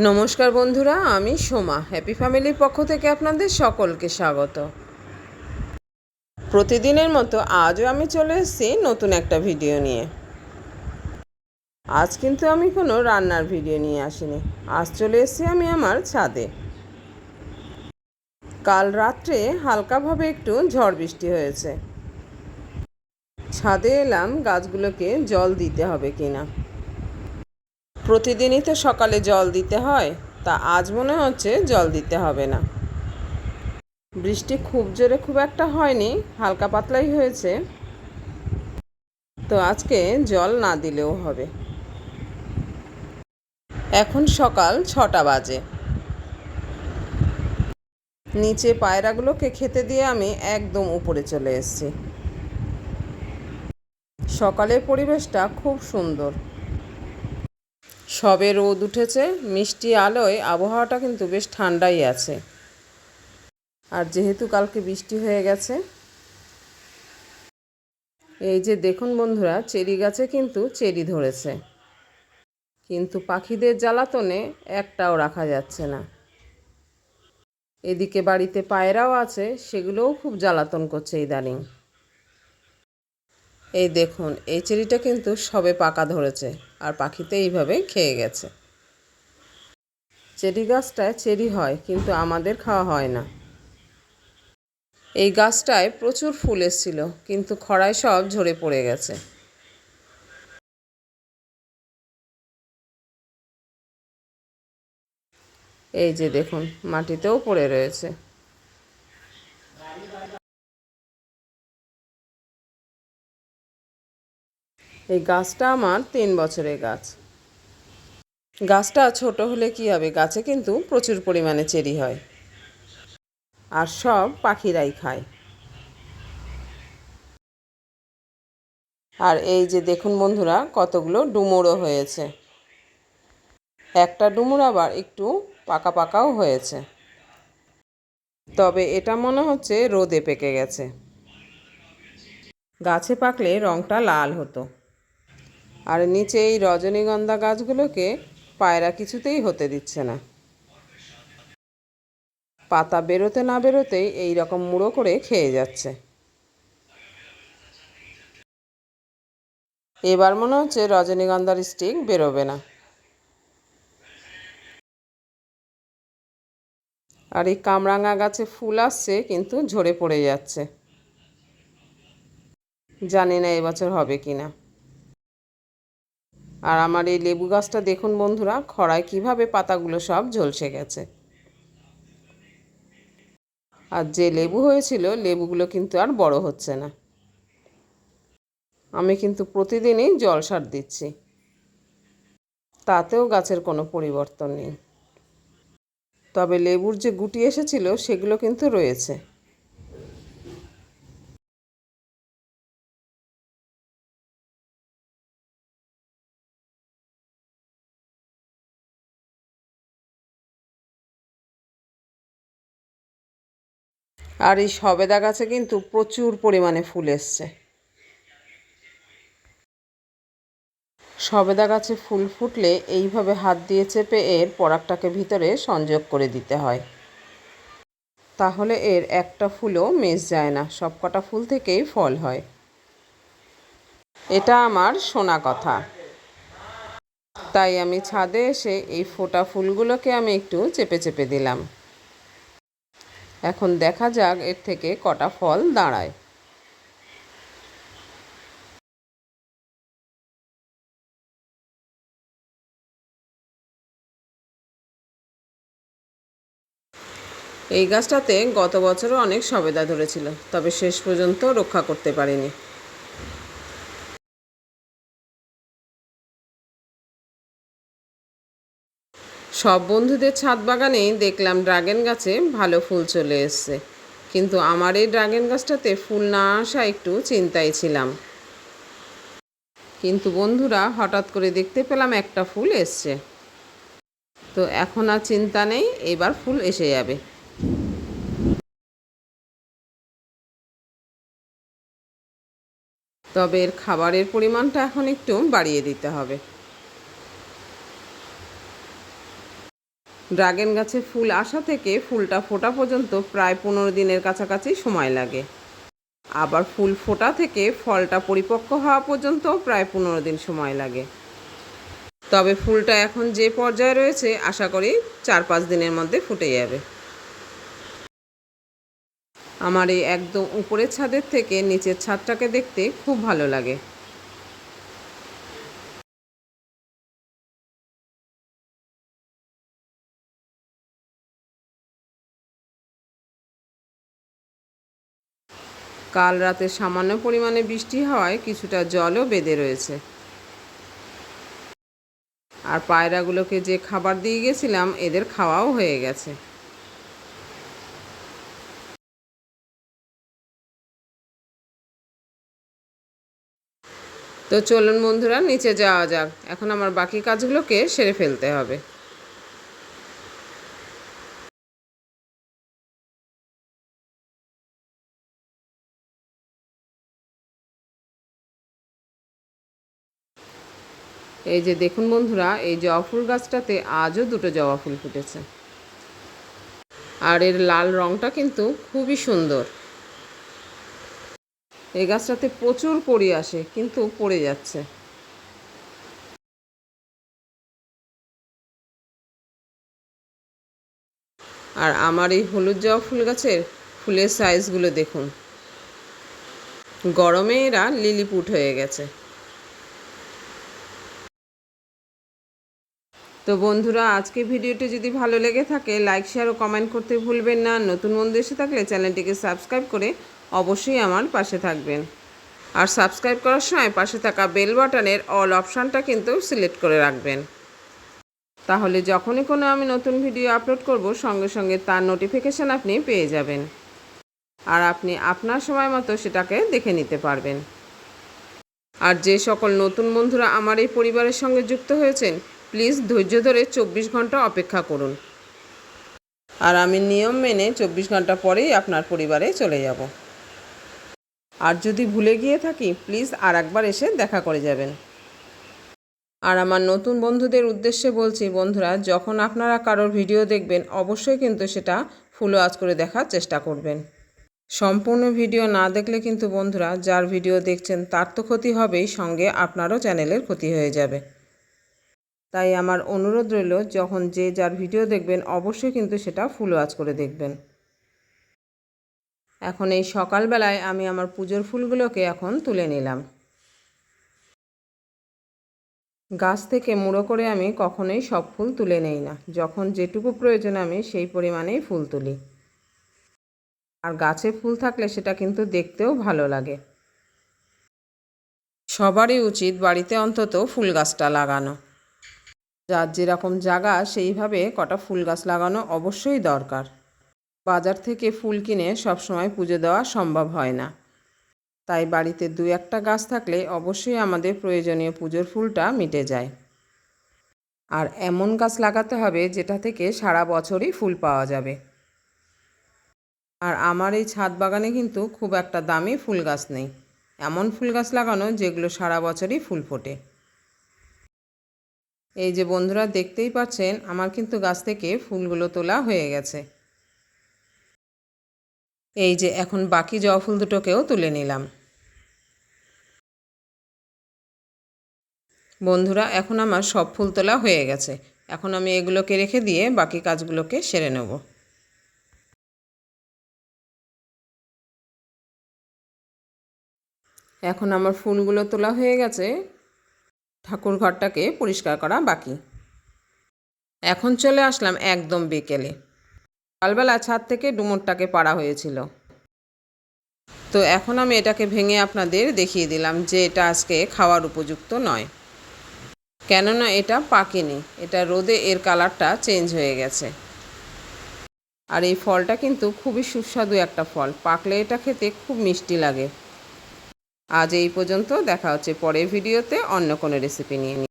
নমস্কার বন্ধুরা, আমি সোমা। হ্যাপি ফ্যামিলির পক্ষ থেকে আপনাদের সকলকে স্বাগত। প্রতিদিনের মতো আজও আমি চলে এসেছি নতুন একটা ভিডিও নিয়ে। আজ কিন্তু আমি কোনো রান্নার ভিডিও নিয়ে আসিনি। আজ চলে এসেছি আমি আমার ছাদে। কাল রাত্রে হালকাভাবে একটু ঝড় বৃষ্টি হয়েছে। ছাদে এলাম গাছগুলোকে জল দিতে হবে কিনা। প্রতিদিনই তো সকালে জল দিতে হয়, তা আজ মনে হচ্ছে জল দিতে হবে না। বৃষ্টি খুব জোরে খুব একটা হয়নি, হালকা পাতলাই হয়েছে। তো আজকে জল না দিলেও হবে। এখন সকাল ছটা বাজে। নিচে পায়রাগুলোকে খেতে দিয়ে আমি একদম উপরে চলে এসেছি। সকালের পরিবেশটা খুব সুন্দর। সবে রোদ উঠেছে, মিষ্টি আলোয় আবহাওয়াটা কিন্তু বেশ ঠান্ডাই আছে। আর যেহেতু কালকে বৃষ্টি হয়ে গেছে, এই যে দেখুন বন্ধুরা, চেরি গাছে কিন্তু চেরি ধরেছে। কিন্তু পাখিদের জ্বালাতনে একটাও রাখা যাচ্ছে না। এদিকে বাড়িতে পায়রাও আছে, সেগুলোও খুব জ্বালাতন করছে ইদানিং। এই দেখুন, এই চেরিটা কিন্তু সবে পাকা ধরেছে। আর পাখিতে এইভাবে খেয়ে গেছে। চেরি গাছটায় চেরি হয়, কিন্তু আমাদের খাওয়া হয় না। এই গাছটায় প্রচুর ফুল এসেছিল, কিন্তু খরায় সব ঝরে পড়ে গেছে। এই যে দেখুন, মাটিতেও পড়ে রয়েছে। এই গাছটা আমার তিন বছরের গাছ। গাছটা ছোট হলে কি হবে? গাছে কিন্তু প্রচুর পরিমাণে চেরি হয়। আর সব পাখিরাই খায়। আর এই যে দেখুন বন্ধুরা, কতগুলো ডুমুরও হয়েছে। একটা ডুমুর আবার একটু পাকা পাকাও হয়েছে। তবে এটা মনে হচ্ছে রোদে পেকে গেছে। গাছে পাকলে রঙটা লাল হতো। আর নিচে এই রজনীগন্ধা গাছগুলোকে পায়রা কিছুতেই হতে দিচ্ছে না। পাতা বেরোতে না বেরোতেই এই রকম মুড়ো করে খেয়ে যাচ্ছে। এবার মনে হচ্ছে রজনীগন্ধার স্টিক বেরোবে না। আর এই কামরাঙা গাছে ফুল আসছে, কিন্তু ঝরে পড়ে যাচ্ছে। জানি না এবছর হবে কি না আর আমার এই লেবু গাছটা দেখুন বন্ধুরা খরায় কীভাবে পাতাগুলো সব ঝলসে গেছে। আর যে লেবু হয়েছিল, লেবুগুলো কিন্তু আর বড় হচ্ছে না। আমি কিন্তু প্রতিদিনই জল সার দিচ্ছি। তাতেও গাছের কোনো পরিবর্তন নেই। তবে লেবুর যে গুটি এসেছিল, সেগুলো কিন্তু রয়েছে। আর এই সবেদা গাছে কিন্তু প্রচুর পরিমাণে ফুল এসছে। সবেদা গাছে ফুল ফুটলে এইভাবে হাত দিয়ে চেপে এর পরাগটাকে ভিতরে সংযোগ করে দিতে হয়। তাহলে এর একটা ফুলও মেস যায় না সব কটা ফুল থেকেই ফল হয়। এটা আমার শোনা কথা। তাই আমি ছাদে এসে এই ফোটা ফুলগুলোকে আমি একটু চেপে চেপে দিলাম। এখন দেখা যাক এর থেকে কটা ফল দাঁড়ায়। এই গাছটাতে গত বছরও অনেক সবেদা ধরেছিল, তবে শেষ পর্যন্ত রক্ষা করতে পারিনি। সব বন্ধুদের ছাদ বাগানেই দেখলাম ড্রাগন গাছে ভালো ফুল চলে এসছে। কিন্তু আমার এই ড্রাগন গাছটাতে ফুল না আসা একটু চিন্তায় ছিলাম। কিন্তু বন্ধুরা হঠাৎ করে দেখতে পেলাম একটা ফুল এসছে। তো এখন আর চিন্তা নেই, এবার ফুল এসে যাবে। তবে এর খাবারের পরিমাণটা এখন একটু বাড়িয়ে দিতে হবে। ড্রাগন গাছে ফুল আসা থেকে ফুলটা ফোটা পর্যন্ত প্রায় পনেরো দিনের কাছাকাছি সময় লাগে। আবার ফুল ফোটা থেকে ফলটা পরিপক্ক হওয়া পর্যন্ত প্রায় পনেরো দিন সময় লাগে। তবে ফুলটা এখন যে পর্যায়ে রয়েছে, আশা করি চার পাঁচ দিনের মধ্যে ফুটে যাবে। আমার এই একদম উপরের ছাদের থেকে নিচের ছাদটাকে দেখতে খুব ভালো লাগে। কাল রাতে সামান্য পরিমাণে বৃষ্টি হওয়ায় কিছুটা জলও বেঁধে রয়েছে। আর পায়রাগুলোকে যে খাবার দিয়ে গেছিলাম, এদের খাওয়াও হয়ে গেছে। তো চলুন বন্ধুরা, নিচে যাওয়া যাক। এখন আমার বাকি কাজগুলোকে সেরে ফেলতে হবে। এই যে দেখুন বন্ধুরা, এই জবা ফুল গাছটাতে আজও দুটো জবা ফুল ফুটেছে। আর এর লাল রঙটা কিন্তু খুবই সুন্দর। এই গাছটাতে প্রচুর পড়ি আসে, কিন্তু পড়ে যাচ্ছে। আর আমার এই হলুদ জবা ফুল গাছের ফুলের সাইজগুলো দেখুন। গরমে এরা লিলিপুট হয়ে গেছে। তো বন্ধুরা, আজকে ভিডিওটি যদি ভালো লেগে থাকে লাইক শেয়ার ও কমেন্ট করতে ভুলবেন না। নতুন বন্ধু এসে থাকলে চ্যানেলটিকে সাবস্ক্রাইব করে অবশ্যই আমার পাশে থাকবেন। আর সাবস্ক্রাইব করার সময় পাশে থাকা বেল বাটনের অল অপশানটা কিন্তু সিলেক্ট করে রাখবেন। তাহলে যখনই কোনো আমি নতুন ভিডিও আপলোড করব, সঙ্গে সঙ্গে তার নোটিফিকেশান আপনি পেয়ে যাবেন। আর আপনি আপনার সময় মতো সেটাকে দেখে নিতে পারবেন। আর যে সকল নতুন বন্ধুরা আমার এই পরিবারের সঙ্গে যুক্ত হয়েছেন প্লিজ ধৈর্য ধরে চব্বিশ ঘণ্টা অপেক্ষা করুন। আর আমি নিয়ম মেনে চব্বিশ ঘণ্টা পরেই আপনার পরিবারে চলে যাব। আর যদি ভুলে গিয়ে থাকি, প্লিজ আর একবার এসে দেখা করে যাবেন। আর আমার নতুন বন্ধুদের উদ্দেশ্যে বলছি, বন্ধুরা, যখন আপনারা কারোর ভিডিও দেখবেন, অবশ্যই কিন্তু সেটা ফুল আজ করে দেখার চেষ্টা করবেন। সম্পূর্ণ ভিডিও না দেখলে কিন্তু বন্ধুরা, যার ভিডিও দেখছেন, তার তো ক্ষতি হবেই, সঙ্গে আপনারও চ্যানেলের ক্ষতি হয়ে যাবে। তাই আমার অনুরোধ রইল, যখন যে যার ভিডিও দেখবেন, অবশ্যই কিন্তু সেটা ফুল ওয়াচ করে দেখবেন। এখন এই সকালবেলায় আমি আমার পুজোর ফুলগুলোকে এখন তুলে নিলাম। গাছ থেকে মুড়ো করে আমি কখনোই সব ফুল তুলে নেই না। যখন যেটুকু প্রয়োজন আমি সেই পরিমাণেই ফুল তুলি। আর গাছে ফুল থাকলে সেটা কিন্তু দেখতেও ভালো লাগে। সবারই উচিত বাড়িতে অন্তত ফুল গাছটা লাগানো। যার যেরকম জায়গা, সেইভাবে কটা ফুল গাছ লাগানো অবশ্যই দরকার। বাজার থেকে ফুল কিনে সবসময় পুজো দেওয়া সম্ভব হয় না। তাই বাড়িতে দু একটা গাছ থাকলে অবশ্যই আমাদের প্রয়োজনীয় পুজোর ফুলটা মিটে যায়। আর এমন গাছ লাগাতে হবে যেটা থেকে সারা বছরই ফুল পাওয়া যাবে। আর আমার এই ছাদ বাগানে কিন্তু খুব একটা দামি ফুল গাছ নেই। এমন ফুল গাছ লাগানো যেগুলো সারা বছরই ফুল ফোটে। এই যে বন্ধুরা দেখতেই পাচ্ছেন, আমার কিন্তু গাছ থেকে ফুলগুলো তোলা হয়ে গেছে। এই যে এখন বাকি জবা ফুল দুটোকেও তুলে নিলাম। বন্ধুরা, এখন আমার সব ফুল তোলা হয়ে গেছে। এখন আমি এগুলোকে রেখে দিয়ে বাকি কাজগুলোকে সেরে নেব। এখন আমার ফুলগুলো তোলা হয়ে গেছে। ঠাকুর ঘরটাকে পরিষ্কার করা বাকি। এখন চলে আসলাম একদম বিকেলে। সকালবেলা ছাদ থেকে ডুমুরটাকে পাড়া হয়েছিল। তো এখন আমি এটাকে ভেঙে আপনাদের দেখিয়ে দিলাম যে এটা আজকে খাওয়ার উপযুক্ত নয়। কেননা এটা পাকেনি, এটা রোদে এর কালারটা চেঞ্জ হয়ে গেছে। আর এই ফলটা কিন্তু খুবই সুস্বাদু একটা ফল, পাকলে এটা খেতে খুব মিষ্টি লাগে। আজ এই পর্যন্ত দেখা হচ্ছে পরের ভিডিওতে অন্য কোনো রেসিপি নিয়ে।